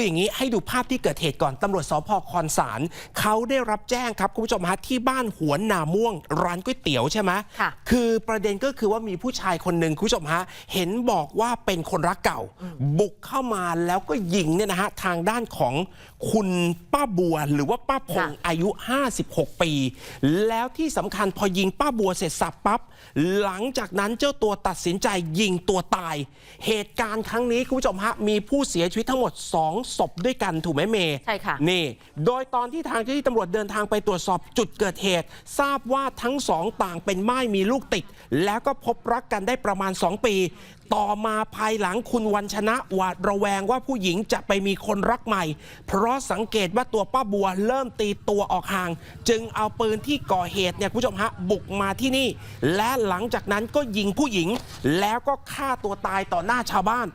คืออย่างนี้ให้ดูภาพที่เกิดเหตุก่อนตำรวจสพคอนสารเขาได้รับแจ้งครับคุณผู้ชมฮะที่บ้านหัวนนาม่วง ร้านก๋วยเตี๋ยวใช่ไหมค่ะคือประเด็นก็คือว่ามีผู้ชายคนหนึ่งคุณผู้ชมฮะเห็นบอกว่าเป็นคนรักเก่า บุกเข้ามาแล้วก็ยิงเนี่ยนะฮะทางด้านของคุณป้าบัวหรือว่าป้าพงค่ะอายุ 56 ปี แล้วที่สำคัญพอยิงป้าบัวเสร็จสับปั๊บหลังจากนั้นเจ้าตัวตัดสินใจยิงตัวตาย เหตุการณ์ครั้งนี้คุณผู้ชมฮะมีผู้เสียชีวิตทั้งหมด 2ศพด้วยกันถูกไหมเมย์ใช่ค่ะ นี่ โดยตอนที่ทางเจ้าหน้าที่ตำรวจเดินทางไปตรวจสอบจุดเกิดเหตุ ทราบว่าทั้งสองต่างเป็นม่ายมีลูกติด แล้วก็พบรักกันได้ประมาณ 2 ปี ต่อมาภายหลังคุณวันชนะหวาดระแวงว่าผู้หญิงจะไปมีคนรักใหม่ เพราะสังเกตว่าตัวป้าบัวเริ่มตีตัวออกห่าง จึงเอาปืนที่ก่อเหตุเนี่ยคุณผู้ชมฮะบุกมาที่นี่ และหลังจากนั้นก็ยิงผู้หญิง แล้วก็ฆ่าตัวตายต่อหน้าชาวบ้าน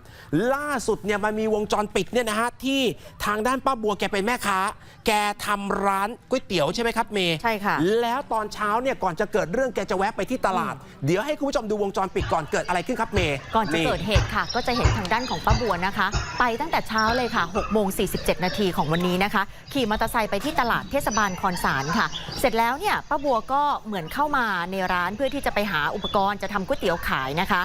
ล่าสุดเนี่ยมันมีวงจรปิดเนี่ยนะฮะที่ทางด้านป้าบัวแกเป็นแม่ค้า แกทำร้านก๋วยเตี๋ยวใช่ไหมครับเมย์ใช่ค่ะแล้วตอนเช้าเนี่ยก่อนจะเกิดเรื่องแกจะแวะไปที่ตลาด เดี๋ยวให้คุณผู้ชมดูวงจรปิดก่อนเกิดอะไรขึ้นครับเมย์ก่อนจะเกิดเหตุค่ะ ก็จะเห็นทางด้านของป้าบัวนะคะ ไปตั้งแต่เช้าเลยค่ะ6โมง47 นาทีของวันนี้นะคะ ขี่มอเตอร์ไซค์ไปที่ตลาดเทศบาลคอนสารค่ะ เสร็จแล้วเนี่ยป้าบัวก็เหมือนเข้ามาในร้านเพื่อที่จะไปหาอุปกรณ์จะทำก๋วยเตี๋ยวขายนะคะ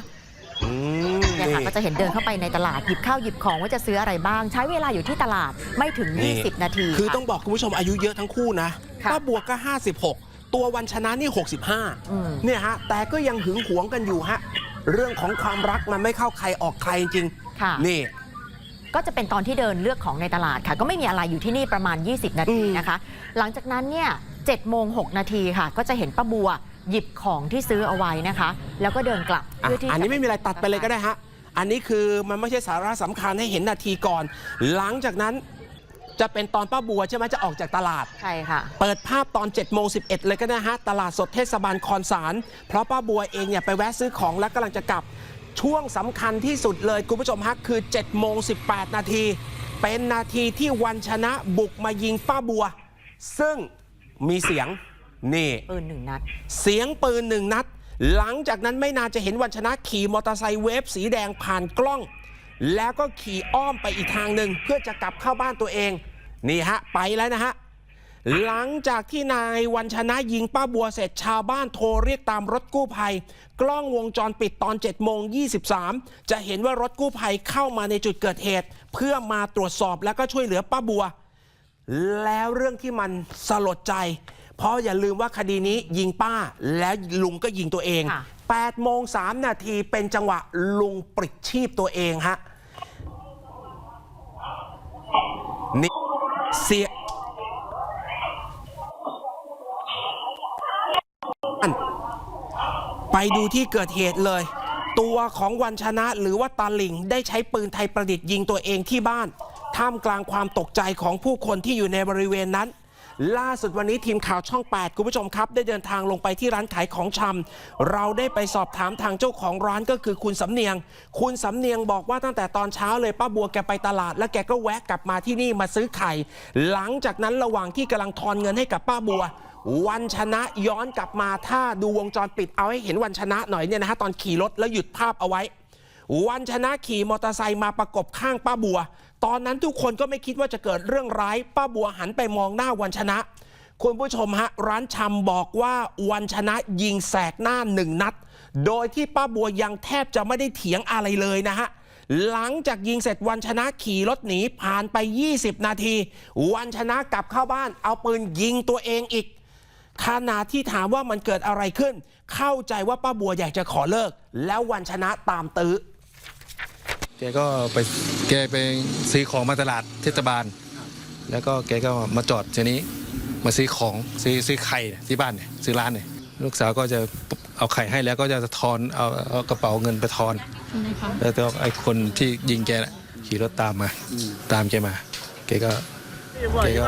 อืมเนี่ยค่ะนี่ก็จะเห็นเดินเข้าไปในตลาดหยิบข้าวหยิบของว่าจะซื้ออะไรบ้าง ใช้เวลาอยู่ที่ตลาดไม่ถึงนี่20 นาที คือค่ะต้องบอกคุณผู้ชมอายุเยอะทั้งคู่นะค่ะป้าบัวก็ 56 ตัววันชนะนี่อืม65เนี่ยฮะแต่ก็ยังหึงหวงกันอยู่ฮะ เรื่องของความรักมันไม่เข้าใครออกใครจริงค่ะ นี่ ก็จะเป็นตอนที่เดินเลือกของในตลาดค่ะ ก็ไม่มีอะไรอยู่ที่นี่ประมาณ 20 นาทีอืมนะคะ หลังจากนั้นเนี่ย7โมง 6 นาทีค่ะ ก็จะเห็นป้าบัวหยิบของที่ซื้อเอาไว้นะคะ แล้วก็เดินกลับอะเพื่อที่อันนี้ไม่มีอะไรตัดไปเลยก็ได้ได้ฮะ อันนี้คือมันไม่ใช่สาระสำคัญให้เห็นนาทีก่อน หลังจากนั้น จะเป็นตอนป้าบัวใช่ไหมจะออกจากตลาด ใช่ค่ะ เปิดภาพตอน7โมง11เลยก็ได้ฮะ ตลาดสดเทศบาลคอนสาร เพราะป้าบัวเองเนี่ยไปแวะซื้อของแล้วกำลังจะกลับช่วงสำคัญที่สุดเลยคุณผู้ชมฮะคือ7โมง18นาที เป็นนาทีที่วันชนะบุกมายิงป้าบัว ซึ่งมีเสียงนี่ปืนหนึ่งนัด เสียงปืนหนึ่งนัด หลังจากนั้นไม่นานจะเห็นวันชนะขี่มอเตอร์ไซค์เวฟสีแดงผ่านกล้อง แล้วก็ขี่อ้อมไปอีกทางหนึ่งเพื่อจะกลับเข้าบ้านตัวเอง นี่ฮะ ไปแล้วนะฮะ หลังจากที่นายวันชนะยิงป้าบัวเสร็จชาวบ้านโทรเรียกตามรถกู้ภัย กล้องวงจรปิดตอน7โมง23 จะเห็นว่ารถกู้ภัยเข้ามาในจุดเกิดเหตุ เพื่อมาตรวจสอบแล้วก็ช่วยเหลือป้าบัว แล้วเรื่องที่มันสลดใจ เพราะอย่าลืมว่าคดีนี้ยิงป้าแล้วลุงก็ยิงตัวเองค่ะ8โมง3นาทีเป็นจังหวะลุงปลิดชีพตัวเองฮะนี่ เสียไปดูที่เกิดเหตุเลย ตัวของวันชนะหรือว่าตาหลิงได้ใช้ปืนไทยประดิษฐ์ยิงตัวเองที่บ้าน ท่ามกลางความตกใจของผู้คนที่อยู่ในบริเวณนั้น ล่าสุดวันนี้ทีมข่าวช่อง 8 คุณผู้ชมครับ ได้เดินทางลงไปที่ร้านขายของชำเราได้ไปสอบถามทางเจ้าของร้านก็คือคุณสำเนียง คุณสำเนียงบอกว่าตั้งแต่ตอนเช้าเลยป้าบัวแกไปตลาด แล้วแกก็แวะกลับมาที่นี่มาซื้อไข่ หลังจากนั้นระหว่างที่กำลังทอนเงินให้กับป้าบัว วันชนะย้อนกลับมาถ้าดูวงจรปิดเอาให้เห็นวันชนะหน่อยเนี่ยนะฮะตอนขี่รถแล้วหยุดภาพเอาไว้วันชนะขี่มอเตอร์ไซค์มาประกบข้างป้าบัว ตอนนั้นทุกคนก็ไม่คิดว่าจะเกิดเรื่องร้าย ป้าบัวหันไปมองหน้าวันชนะ คุณผู้ชมฮะ ร้านชำบอกว่าวันชนะยิงแสกหน้าหนึ่งนัด โดยที่ป้าบัวยังแทบจะไม่ได้เถียงอะไรเลยนะฮะหลังจากยิงเสร็จวันชนะขี่รถหนีผ่านไป 20 นาที วันชนะกลับเข้าบ้าน เอาปืนยิงตัวเองอีกขณะที่ถามว่ามันเกิดอะไรขึ้น เข้าใจว่าป้าบัวอยากจะขอเลิก แล้ววันชนะตามตื้อ แกก็ไปแกไปซื้อของมาตลาดเทศบาล แล้วก็แกก็มาจอดทีนี้มาซื้อของซื้อซื้อไข่ที่บ้านเนี่ยซื้อร้านเนี่ยลูกสาวก็จะเอาไข่ให้แล้วก็จะทอนเอาเอากระเป๋าเงินไปทอน แล้วแต่ว่าไอ้คนที่ยิงแกน่ะขี่รถตามมา ตามแกมาแกก็แกก็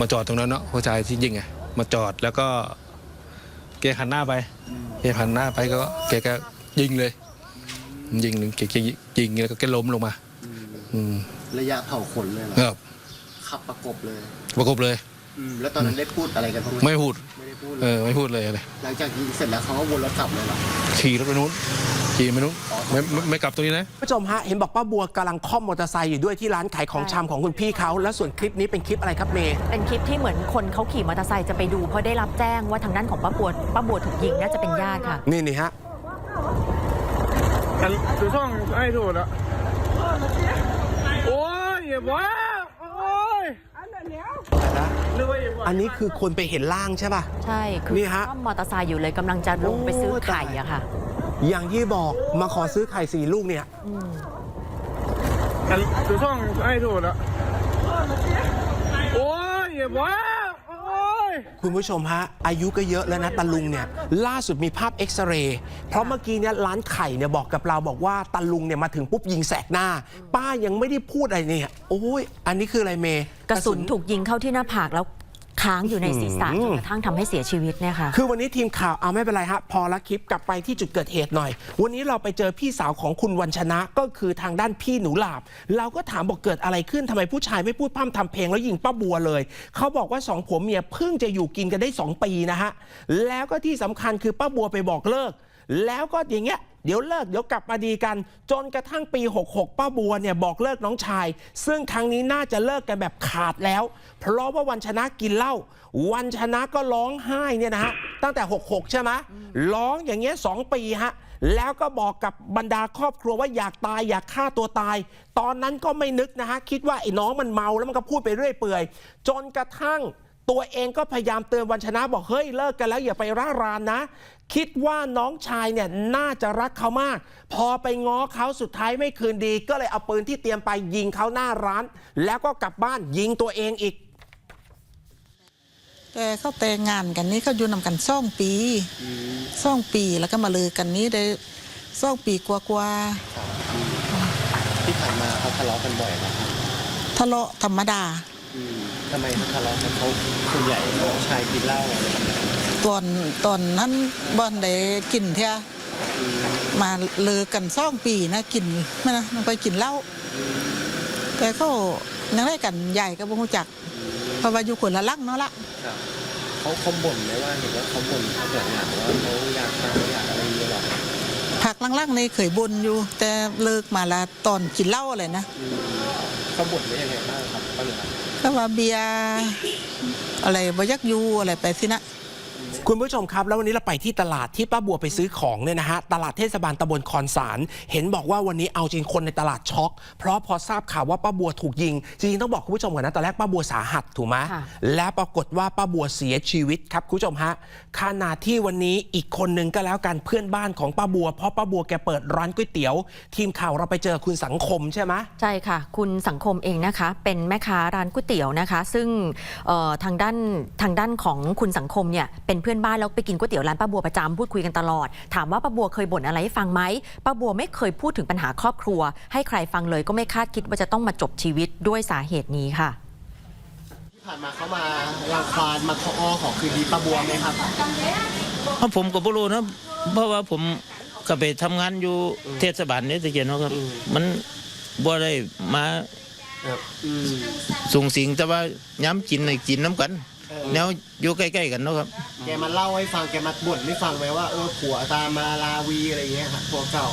มาจอดตรงนั้นเนาะผู้ชายที่ยิงไงมาจอดแล้วก็แกหันหน้าไปแกหันหน้าไปก็แกก็ยิงเลย ยิงหนึ่งแกก็ยิงแล้วก็แกล้มลงมา อืมระยะเผาขนเลยเหรอครับขับประกบเลยประกบเลยออืมแล้วตอนนั้นได้พูดอะไรกันบ้างไหมไม่พูด ไม่ได้พูดเออไม่พูดเลยเลยหลังจากยิงเสร็จแล้วเขาก็วนรถกลับเลยเหรอ ขี่รถไปนู้นขี่ไปนู้นไม่ไม่ไม่กลับตรงนี้นะผู้ชมฮะเห็นบอกป้าบัวกำลังค่อมมอเตอร์ไซค์อยู่ด้วยที่ร้านขายของชำของคุณพี่เขาแล้วส่วนคลิปนี้เป็นคลิปอะไรครับเมย์ เป็นคลิปที่เหมือนคนเขาขี่มอเตอร์ไซค์จะไปดูเพราะได้รับแจ้งว่าทางด้านของป้าบัวป้าบัวถูกยิงน่าจะเป็นญาติค่ะ นี่นี่ฮะ อันดูช่องให้ถูกแล้ว โอ้ยอย่าบ้าโอ้ยนึกว่าอย่าบ้าอันนี้คือคนไปเห็นล่างใช่ป่ะ ใช่คือนี่ฮะ ซ่อมมอเตอร์ไซค์อยู่เลยกำลังจะลงไปซื้อไข่อะค่ะ อย่างที่บอกมาขอซื้อไข่สี่ลูกเนี่ยอันดูช่องให้ถูกแล้ว โอ้ยอย่าบ้าโอ้ย คุณผู้ชมฮะ อายุก็เยอะแล้วนะตาลุงเนี่ย ล่าสุดมีภาพเอ็กซเรย์เพราะเมื่อกี้เนี่ยร้านไข่เนี่ยบอกกับเราบอกว่าตาลุงเนี่ยมาถึงปุ๊บยิงแสกหน้า ป้ายังไม่ได้พูดอะไรเนี่ย โอ้ยอันนี้คืออะไรเมย์ กระสุนถูกยิงเข้าที่หน้าผากแล้ว ค้างอยู่ในศีรษะอืจมนกระทั่งทำให้เสียชีวิตเนี่ยค่ะคือวันนี้ทีมข่าวเอาไม่เป็นไรฮะพอละคลิปกลับไปที่จุดเกิดเหตุหน่อย วันนี้เราไปเจอพี่สาวของคุณวันชนะก็คือทางด้านพี่หนูหลาบ เราก็ถามบอกเกิดอะไรขึ้นทำไมผู้ชายไม่พูดพร่ำทำเพลงแล้วยิงป้าบัวเลย เขาบอกว่าสองผัวเมียเพิ่งจะอยู่กินกันได้ 2 ปีนะฮะแล้วก็ที่สำคัญคือป้าบัวไปบอกเลิก แล้วก็อย่างเงี้ยเดี๋ยวเลิกเดี๋ยวกลับมาดีกัน จนกระทั่งปี 66 ป้าบัวเนี่ยบอกเลิกน้องชาย ซึ่งครั้งนี้น่าจะเลิกกันแบบขาดแล้ว เพราะว่าวันชนะกินเหล้าวันชนะก็ร้องไห้เนี่ยนะฮะตั้งแต่ 66 ใช่ไหมร้องอย่างเงี้ยสองปีฮะแล้วก็บอกกับบรรดาครอบครัวว่าอยากตายอยากฆ่าตัวตาย ตอนนั้นก็ไม่นึกนะฮะคิดว่าไอ้น้องมันเมาแล้วมันก็พูดไปเรื่อยเปื่อย จนกระทั่ง ตัวเองก็พยายามเตือนวันชนะบอกเฮ้ยเลิกกันแล้วอย่าไปร่ารานนะ คิดว่าน้องชายเนี่ยน่าจะรักเขามาก พอไปง้อเขาสุดท้ายไม่คืนดี ก็เลยเอาปืนที่เตรียมไปยิงเขาหน้าร้าน แล้วก็กลับบ้านยิงตัวเองอีก แต่เขาแต่งงานกันนี่เขาอยู่นำกันสองปีสองปีแล้วก็มาเลือกันนี้ได้สองปีกว่าที่ผ่านมาเขาทะเลาะกันบ่อยนะครับๆทะเลาะธรรมดาอืม ทำไมเขาทะเลาะกันเขาส่วนใหญ่น้องชายกินเหล้าอะไรแบบนี้ตอนตอนนั้นบอนได้กินเท่ามาเลือกันสองปีนะกินไม่นะมันไปกินเหล้าแต่เขายังได้กันใหญ่ก็บ่รู้จักเพราะว่าอยู่คนละลักเนาะละครับเขาเขาบ่นไหมว่าเห็นว่าเขาบ่นเขาแบบหนักว่าเขาอยากตายอยากอะไรอย่างเงี้ยหรอผักลังๆในเคยบนอยู่ แต่เลิกมาละตอนกินเหล้าอะไรนะอืมเขาบ่นว่ายังไงบ้างครับป้าเหนือ ก็ว่าเบียร์อะไรบยักยูอะไรไปสินะ คุณผู้ชมครับ แล้ววันนี้เราไปที่ตลาดที่ป้าบัวไปซื้อของเนี่ยนะฮะ ตลาดเทศบาลตำบลคอนสาร เห็นบอกว่าวันนี้เอาจริงคนในตลาดช็อก เพราะพอทราบข่าวว่าป้าบัวถูกยิง จริงๆต้องบอกคุณผู้ชมก่อนนะ ตอนแรกป้าบัวสาหัสถูกไหมค่ะ และปรากฏว่าป้าบัวเสียชีวิตครับคุณผู้ชมฮะขณะที่วันนี้อีกคนหนึ่งก็แล้วกันเพื่อนบ้านของป้าบัว เพราะป้าบัวแกเปิดร้านก๋วยเตี๋ยว ทีมข่าวเราไปเจอคุณสังคมใช่ไหม ใช่ค่ะ คุณสังคมเองนะคะ เป็นแม่ค้าร้านก๋วยเตี๋ยวนะคะ ซึ่งเอ่อทางด้านทางด้านของคุณสังคมเนี่ยเป็นเพื่อนบ้านแล้วไปกินก๋วยเตี๋ยวร้านป้าบัวประจำพูดคุยกันตลอด ถามว่าป้าบัวเคยบ่นอะไรให้ฟังไหมป้าบัวไม่เคยพูดถึงปัญหาครอบครัว ให้ใครฟังเลยก็ไม่คาดคิดว่าจะต้องมาจบชีวิตด้วยสาเหตุนี้ค่ะที่ผ่านมาเขามารังควานมาขอขอคืนดีป้าบัวไหมครับเพราะผมก็บ่รู้นะเพราะว่าผมก็ไปทำงานอยู่เทศบาลนี่ตะเกียนเนาะครับอืมมันบ่ได้มาครับอืมส่งสิงแต่ว่าย้ำกินให้กินน้ำกันเออ แนวอยู่ใกล้ๆกันเนาะครับ แกมาเล่าให้ฟังแกมาบ่นให้ฟังไหมว่าเออผัวตามมาลาวีอะไรอย่างเงี้ยครับผัวเก่า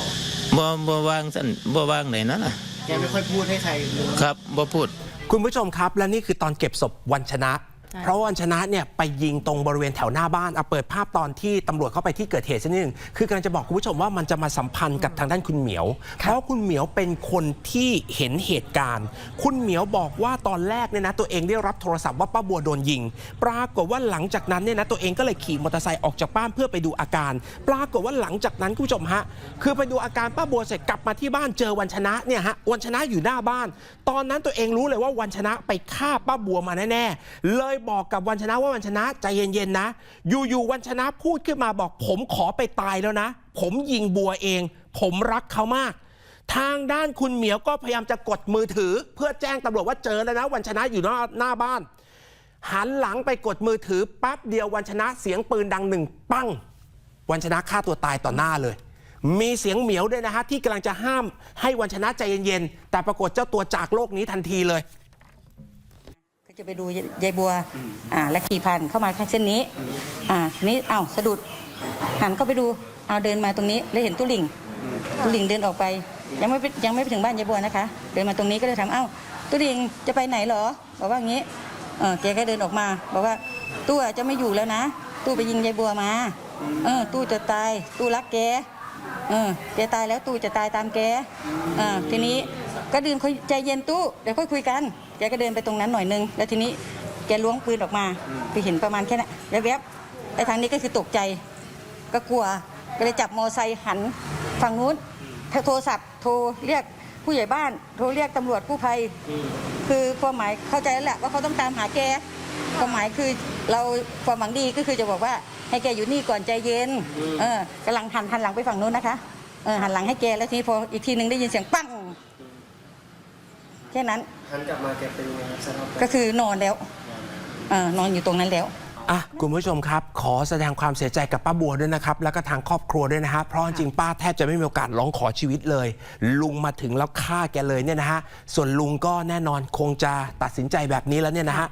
บ่บ่วางสั่นบ่วางไหนนั่นน่ะ แกไม่ค่อยพูดให้ใครรู้ ครับบ่พูด คุณผู้ชมครับ และนี่คือตอนเก็บศพวันชนะใช่ เพราะว่าวันชนะเนี่ยไปยิงตรงบริเวณแถวหน้าบ้านเอาเปิดภาพตอนที่ตำรวจเข้าไปที่เกิดเหตุสักนิดนึงคือกำลังจะบอกคุณผู้ชมว่ามันจะมาสัมพันธ์กับทางด้านคุณเหมียว เพราะคุณเหมียวเป็นคนที่เห็นเหตุการณ์ คุณเหมียวบอกว่าตอนแรกเนี่ยนะตัวเองได้รับโทรศัพท์ว่าป้าบัวโดนยิง ปรากฏว่าหลังจากนั้นเนี่ยนะตัวเองก็เลยขี่มอเตอร์ไซค์ออกจากบ้านเพื่อไปดูอาการ ปรากฏว่าหลังจากนั้นคุณผู้ชมฮะคือไปดูอาการป้าบัวเสร็จกลับมาที่บ้านเจอวันชนะเนี่ยฮะวันชนะอยู่หน้าบ้าน ตอนนั้นตัวเองรู้เลยว่าวันชนะไปฆ่าป้าบัวมาแน่ๆเลยบอกกับวันชนะว่าวันชนะใจเย็นๆนะ อยู่ๆวันชนะพูดขึ้นมาบอก ผมขอไปตายแล้วนะ ผมยิงบัวเอง ผมรักเขามาก ทางด้านคุณเหมียวก็พยายามจะกดมือถือ เพื่อแจ้งตำรวจว่าเจอแล้วนะวันชนะอยู่หน้าหน้าบ้าน หันหลังไปกดมือถือแป๊บเดียววันชนะเสียงปืนดังหนึ่งปั้ง วันชนะฆ่าตัวตายต่อหน้าเลยมีเสียงเหมียวด้วยนะฮะที่กำลังจะห้ามให้วันชนะใจเย็นๆ แต่ปรากฏเจ้าตัวจากโลกนี้ทันทีเลย จะไปดูยายบัว อ่า และขี่ผ่านเข้ามาข้างเส้นนี้ อ่าทีนี้เอ้าสะดุด หันเข้าไปดู เอาเดินมาตรงนี้ แล้วเห็นตุ้ลิงตุ้ลิงเดินออกไป ยังไม่ไปยังไม่ไปถึงบ้านยายบัวนะคะ เดินมาตรงนี้ก็เลยถาม เอ้าตุ้ลิงจะไปไหนเหรอ บอกว่าอย่างนี้ เออแกก็เดินออกมา บอกว่าตู้อะจะไม่อยู่แล้วนะ ตู้ไปยิงยายบัวมา เออ ตู้จะตาย ตู้รักแก เออ แกตายแล้วตู้จะตายตามแก อ่า ทีนี้ ก็ดื่มคุยใจเย็นตู้เดี๋ยวค่อยคุยกันแกก็เดินไปตรงนั้นหน่อยนึง แล้วทีนี้แกล้วงปืนออกมาไปเห็นประมาณแค่นั้นแวบๆไอ้ทางนี้ก็คือตกใจ ก็กลัวก็เลยจับมอไซค์หันฝั่งนู้นโทรศัพท์โทรเรียกผู้ใหญ่บ้าน โทรเรียกตำรวจกู้ภัยคือความหมายเข้าใจแล้วแหละว่าเขาต้องตามหาแกความหมายคือเราความหวังดีก็คือจะบอกว่าให้แกอยู่นี่ก่อนใจเย็นเออกำลังหันหันหลังไปฝั่งนู้นนะคะเออหันหลังให้แกแล้วทีนี้พออีกทีหนึ่งได้ยินเสียงปั้ง แค่นั้นหันกลับมาแกเป็นยังไงครับสภาพก็คือนอนแล้วเออนอนอยู่ตรงนั้นแล้ว อะคุณผู้ชมครับ ขอแสดงความเสียใจกับป้าบัวด้วยนะครับ แล้วก็ทางครอบครัวด้วยนะฮะเพราะจริงๆป้าแทบจะไม่มีโอกาสร้องขอชีวิตเลย ลุงมาถึงแล้วฆ่าแกเลยเนี่ยนะฮะส่วนลุงก็แน่นอนคงจะตัดสินใจแบบนี้แล้วเนี่ยนะฮะ